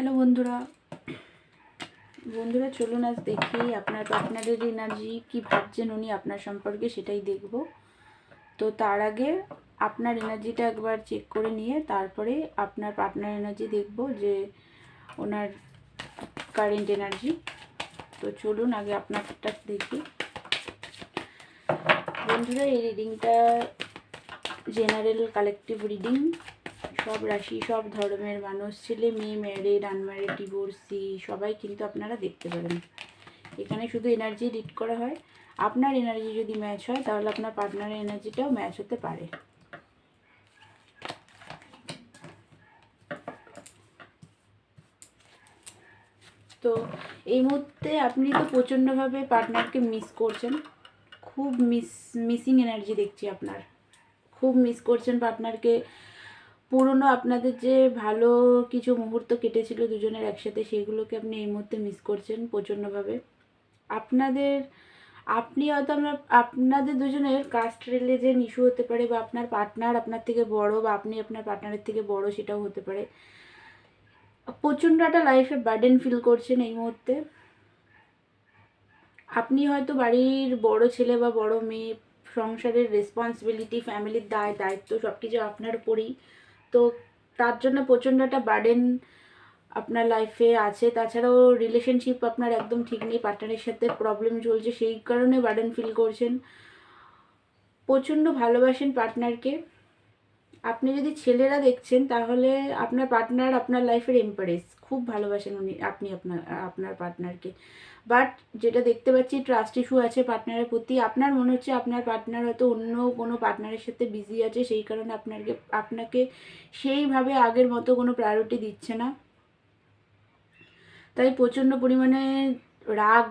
Hello বন্ধুরা। বন্ধুরা, চলুন আজ দেখি আপনার পার্টনারের এনার্জি কি ভাবছেন উনি আপনার সম্পর্কে, সেটাই দেখব। তো তার আগে আপনার এনার্জিটা একবার চেক করে নিয়ে তারপরে আপনার পার্টনার এনার্জি দেখব যে ওনার কারেন্ট এনার্জি তো চলুন আগে আপনারটা দেখি। বন্ধুরা, এই রিডিংটা জেনারেল কালেকটিভ রিডিং সব রাশি, সব ধর্মের মানুষ, ছেলে, মেয়ে ম্যারিড আনম্যারিড ডিভোর্সি সবাই কিন্তু আপনারা দেখতে পারেন। এখানে শুধু এনার্জি রিড করা হয়। আপনার এনার্জি যদি ম্যাচ হয়, তাহলে আপনার পার্টনারের এনার্জিটাও ম্যাচ হতে পারে। তো এই মুহূর্তে আপনি তো প্রচণ্ডভাবে পার্টনারকে মিস করছেন। খুব মিস মিসিং এনার্জি দেখছি আপনার। খুব মিস করছেন পার্টনারকে পুরনো আপনাদের যে ভালো কিছু মুহূর্ত কেটেছিল দুজনের একসাথে, সেগুলোকে আপনি এই মুহূর্তে মিস করছেন প্রচণ্ডভাবে আপনাদের, আপনি হয়তো আমরা, আপনাদের দুজনের কাস্ট রিলিজেন ইস্যু হতে পারে বা আপনার পার্টনার আপনার থেকে বড় বা আপনি আপনার পার্টনারের থেকে বড় সেটাও হতে পারে। প্রচণ্ড একটা লাইফে বার্ডেন ফিল করছেন এই মুহূর্তে। আপনি হয়তো বাড়ির বড় ছেলে বা বড় মেয়ে, সংসারের রেসপন্সিবিলিটি ফ্যামিলির দায়, দায়িত্ব সব কিছু আপনার উপরেই। তো তার জন্য প্রচণ্ড একটা বার্ডেন আপনার লাইফে আছে। তাছাড়াও রিলেশনশিপ আপনার একদম ঠিক নেই পার্টনারের সাথে প্রবলেম চলছে, সেই কারণে বার্ডেন ফিল করছেন। প্রচণ্ড ভালোবাসেন পার্টনারকে আপনি যদি ছেলেরা দেখছেন, তাহলে আপনার পার্টনার আপনার লাইফের এম্পারেস খুব ভালোবাসেন উনি, আপনি আপনার আপনার পার্টনারকে বাট যেটা দেখতে পাচ্ছি ট্রাস্ট ইস্যু আছে পার্টনারের প্রতি। আপনার মনে হচ্ছে আপনার পার্টনার হয়তো অন্য কোনো পার্টনারের সাথে বিজি আছে, সেই কারণে আপনাকে আপনাকে সেইভাবে আগের মতো কোনো প্রায়োরিটি দিচ্ছে না। তাই প্রচণ্ড পরিমাণে রাগ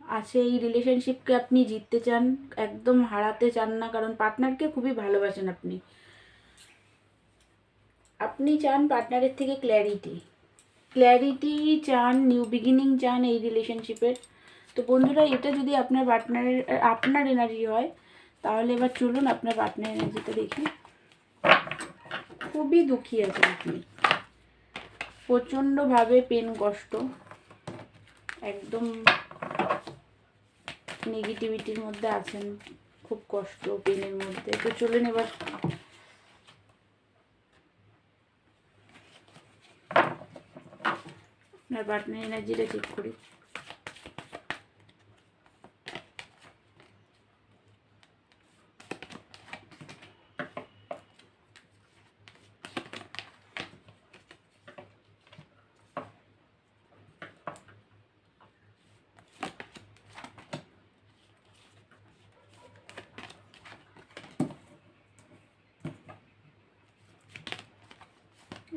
আছে এই রিলেশনশিপকে আপনি জিততে চান, একদম হারাতে চান না। কারণ পার্টনারকে খুবই ভালোবাসেন আপনি। আপনি চান পার্টনারের থেকে ক্ল্যারিটি ক্ল্যারিটি চান নিউ বিগিনিং চান এই রিলেশনশিপের তো বন্ধুরা, এটা যদি আপনার পার্টনারের আপনার এনার্জি হয়, তাহলে এবার চলুন আপনার পার্টনার এনার্জিটা দেখি। খুবই দুঃখী আছেন আপনি। প্রচণ্ডভাবে পেন কষ্ট। একদম নেগেটিভিটির মধ্যে আছেন। খুব কষ্ট পেনের মধ্যে। তো চলুন এবার আপনার পার্টনার এনার্জিটা চেক করি।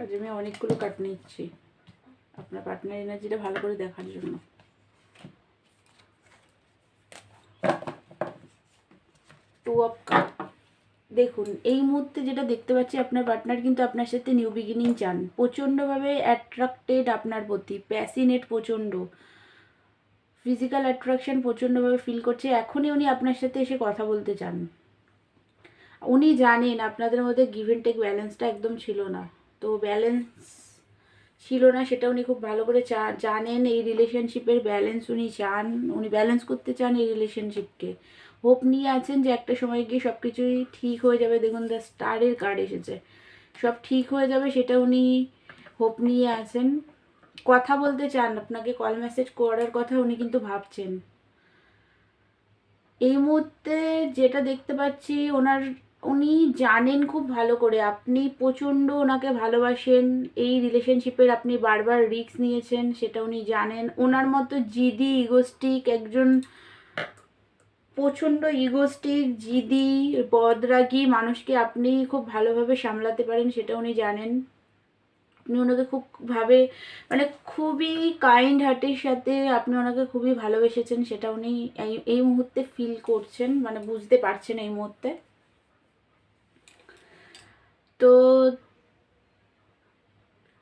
আজ আমি অনেকগুলো কাট নিচ্ছি। আপনার পার্টনার এনার্জিটা ভালো করে দেখার জন্য। টু অফ কাপ দেখুন, এই মুহূর্তে যেটা দেখতে পাচ্ছি, আপনার পার্টনার কিন্তু আপনার সাথে নিউ বিগিনিং চান। প্রচণ্ডভাবে অ্যাট্রাক্টেড আপনার প্রতি প্যাসিনেট প্রচণ্ড। ফিজিক্যাল অ্যাট্রাকশন প্রচণ্ডভাবে ফিল করছে। এখনই উনি আপনার সাথে এসে কথা বলতে চান। উনি জানেন, আপনাদের মধ্যে গিভ অ্যান্ড টেক ব্যালেন্সটা একদম ছিল না। তো ব্যালেন্স ছিল না, সেটা উনি খুব ভালো করে জানেন এই রিলেশনশিপের ব্যালেন্স উনি চান, উনি ব্যালেন্স করতে চান এই রিলেশনশিপকে হোপ নিয়ে আছেন যে একটা সময় গিয়ে সব কিছুই ঠিক হয়ে যাবে। দেখুন দ্য স্টারের কার্ড এসেছে। সব ঠিক হয়ে যাবে, সেটা উনি হোপ নিয়ে আছেন। কথা বলতে চান, আপনাকে কল মেসেজ করার কথা উনি কিন্তু ভাবছেন। এই মুহূর্তে যেটা দেখতে পাচ্ছি, ওনার উনি জানেন খুব ভালো করে। আপনি প্রচণ্ড ওনাকে ভালোবাসেন। এই রিলেশনশিপের আপনি বারবার রিস্ক নিয়েছেন, সেটা উনি জানেন। ওনার মতো জিদি ইগোস্টিক একজন প্রচণ্ড ইগোস্টিক জিদি, বদরাগী মানুষকে আপনি খুব ভালোভাবে সামলাতে পারেন, সেটা উনি জানেন। আপনি ওনাকে খুব ভাবে মানে খুবই কাইন্ড হার্টের সাথে আপনি ওনাকে খুবই ভালোবেসেছেন, সেটা উনি এই মুহূর্তে ফিল করছেন মানে বুঝতে পারছেন এই মুহূর্তে। তো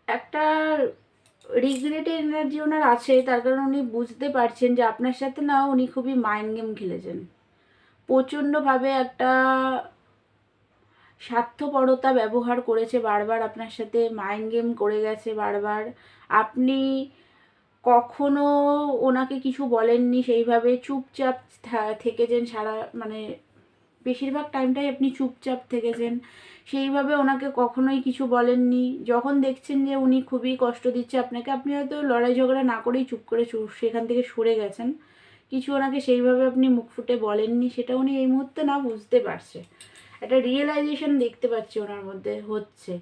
একটা রিগ্রেটের এনার্জি ওনার আছে, তার কারণ উনি বুঝতে পারছেন যে আপনার সাথে না উনি খুবই মাইন্ড গেম খেলেছেন। প্রচণ্ডভাবে একটা স্বার্থপরতা ব্যবহার করেছে বারবার আপনার সাথে মাইন্ড গেম করে গেছে বারবার। আপনি কখনো ওনাকে কিছু বলেননি সেইভাবে চুপচাপ থেকেছেন সারা মানে বেশিরভাগ টাইমটাই আপনি চুপচাপ থেকেছেন। সেইভাবে ওনাকে কখনোই কিছু বলেননি। যখন দেখছেন যে উনি খুবই কষ্ট দিচ্ছে আপনাকে, আপনি হয়তো লড়াই ঝগড়া না করেই চুপ করে সেখান থেকে সরে গেছেন। কিছু ওনাকে সেইভাবে আপনি মুখ ফুটে বলেননি, সেটা উনি এই মুহূর্তে না বুঝতে পারছে। একটা রিয়েলাইজেশন দেখতে পাচ্ছি ওনার মধ্যে হচ্ছে।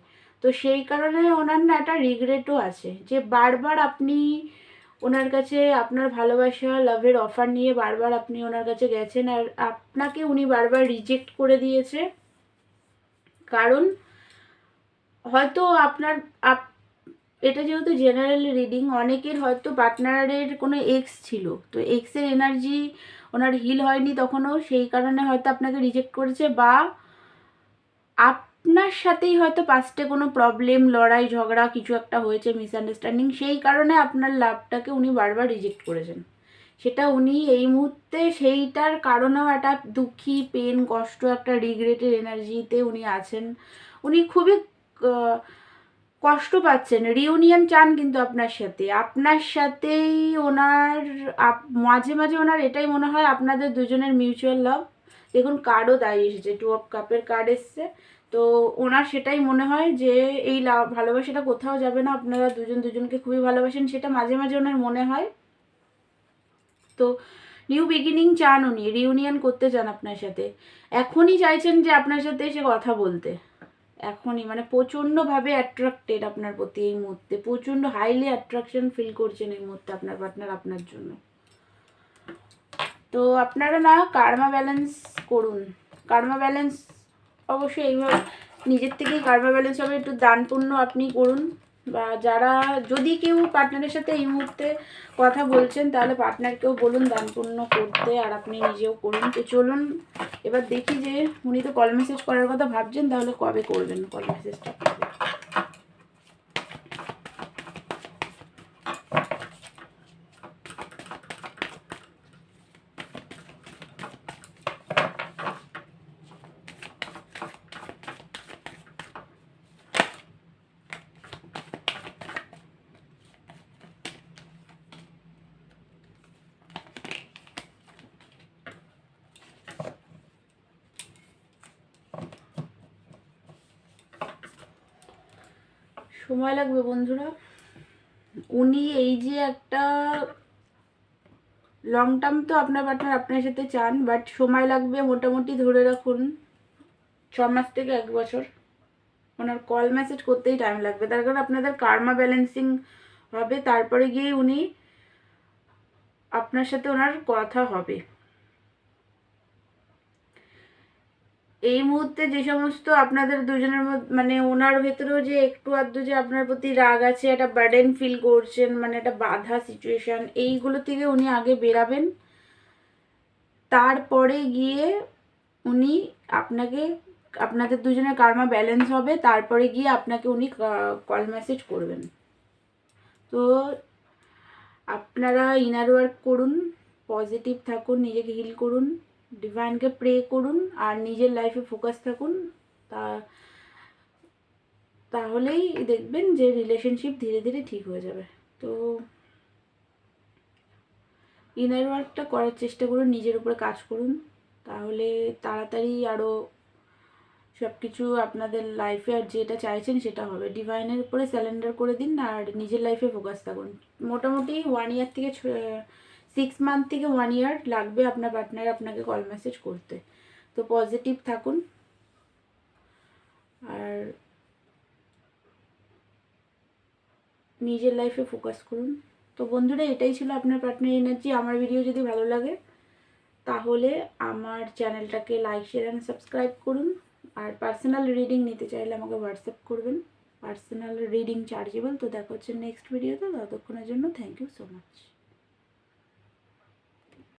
তো সেই কারণে ওনার না একটা রিগ্রেটও আছে যে বারবার আপনি ওনার কাছে আপনার ভালোবাসা লাভের অফার নিয়ে বারবার আপনি ওনার কাছে গেছেন আর আপনাকে উনি বারবার রিজেক্ট করে দিয়েছে। কারণ হয়তো আপনার, আপ, এটা যেহেতু জেনারেল রিডিং অনেকের হয়তো পার্টনারের কোনো এক্স ছিল। তো এক্সের এনার্জি ওনার হিল হয়নি তখনও, সেই কারণে হয়তো আপনাকে রিজেক্ট করেছে বা আপনার সাথেই হয়তো পাস্টে কোনো প্রবলেম লড়াই, ঝগড়া কিছু একটা হয়েছে মিসআন্ডারস্ট্যান্ডিং সেই কারণে আপনার লাভটাকে উনি বারবার রিজেক্ট করেছেন। সেটা উনি এই মুহূর্তে সেইটার কারণেও একটা দুঃখী পেন কষ্ট, একটা রিগ্রেটের এনার্জিতে উনি আছেন। উনি খুবই কষ্ট পাচ্ছেন। রিউনিয়ন চান কিন্তু আপনার সাথে। আপনার সাথেই ওনার মাঝে মাঝে ওনার এটাই মনে হয় আপনাদের দুজনের মিউচুয়াল লাভ দেখুন কার্ডও তাই এসেছে। টু অফ কাপের কার্ড এসছে। তো ওনার সেটাই মনে হয় যে এই ভালোবাসাটা কোথাও যাবে না। আপনারা দুজন দুজনকে খুবই ভালোবাসেন, সেটা মাঝে মাঝে ওনার মনে হয়। তো নিউ বিগিনিং চান উনি, রিউনিয়ন করতে চান আপনার সাথে। এখনই চাইছেন যে আপনার সাথে এসে কথা বলতে। এখনই মানে প্রচণ্ডভাবে অ্যাট্রাক্টেড আপনার প্রতি এই মুহূর্তে। প্রচণ্ড হাইলি অ্যাট্রাকশন ফিল করছেন এই মুহূর্তে আপনার পার্টনার আপনার জন্য। তো আপনারা না কার্মা ব্যালেন্স করুন। কার্মা ব্যালেন্স অবশ্যই এইভাবে নিজের থেকেই কারবার ব্যালেন্স হবে একটু দান আপনি করুন। বা যারা, যদি কেউ পার্টনারের সাথে এই মুহূর্তে কথা বলছেন, তাহলে পার্টনারকেও বলুন দান করতে, আর আপনি নিজেও করুন। তো চলুন, এবার দেখি যে উনি তো কল মেসেজ করার কথা ভাবছেন, তাহলে কবে করবেন কল মেসেজটা সময় লাগবে বন্ধুরা। উনি এই যে একটা লং টার্ম তো আপনার পার্টনার আপনার সাথে চান বাট সময় লাগবে মোটামুটি ধরে রাখুন ছ মাস থেকে এক বছর। ওনার কল মেসেজ করতেই টাইম লাগবে। তার কারণ আপনাদের কার্মা ব্যালেন্সিং হবে, তারপরে গিয়ে উনি আপনার সাথে ওনার কথা হবে। এই মুহূর্তে যে সমস্ত আপনাদের দুজনের মানে ওনার ভেতরেও যে একটু আধটু যে আপনার প্রতি রাগ আছে, একটা বার্ডেন ফিল করছেন মানে একটা বাধা সিচুয়েশন এইগুলো থেকে উনি আগে বেরাবেন। তারপরে গিয়ে উনি আপনাকে, আপনাদের দুজনের কার্মা ব্যালেন্স হবে, তারপরে গিয়ে আপনাকে উনি কল মেসেজ করবেন। তো আপনারা ইনার ওয়ার্ক করুন পজিটিভ থাকুন, নিজেকে হিল করুন। ডিভাইনকে প্রে করুন আর নিজের লাইফে ফোকাস থাকুন। তা, তাহলেই দেখবেন যে রিলেশনশিপ ধীরে ধীরে ঠিক হয়ে যাবে। তো ইনার ওয়ার্কটা করার চেষ্টা করুন, নিজের উপরে কাজ করুন। তাহলে তাড়াতাড়ি আরও সব কিছু আপনাদের লাইফে আর যেটা চাইছেন সেটা হবে। ডিভাইনের উপরে স্যালেন্ডার করে দিন আর নিজের লাইফে ফোকাস থাকুন। মোটামুটি ওয়ান ইয়ার থেকে সিক্স মান্থ থেকে ওয়ান ইয়ার লাগবে আপনার পার্টনার আপনাকে কল মেসেজ করতে। তো পজিটিভ থাকুন। আর নিজের লাইফে ফোকাস করুন। তো বন্ধুরা, এটাই ছিল আপনার পার্টনার এনার্জি আমার ভিডিও যদি ভালো লাগে, তাহলে আমার চ্যানেলটাকে লাইক শেয়ার অ্যান্ড সাবস্ক্রাইব করুন। আর পার্সোনাল রিডিং নিতে চাইলে আমাকে হোয়াটসঅ্যাপ করবেন। পার্সোনাল রিডিং চার্জেবল তো দেখা হচ্ছে নেক্সট ভিডিওতে ততক্ষণের জন্য থ্যাংক ইউ সো মাচ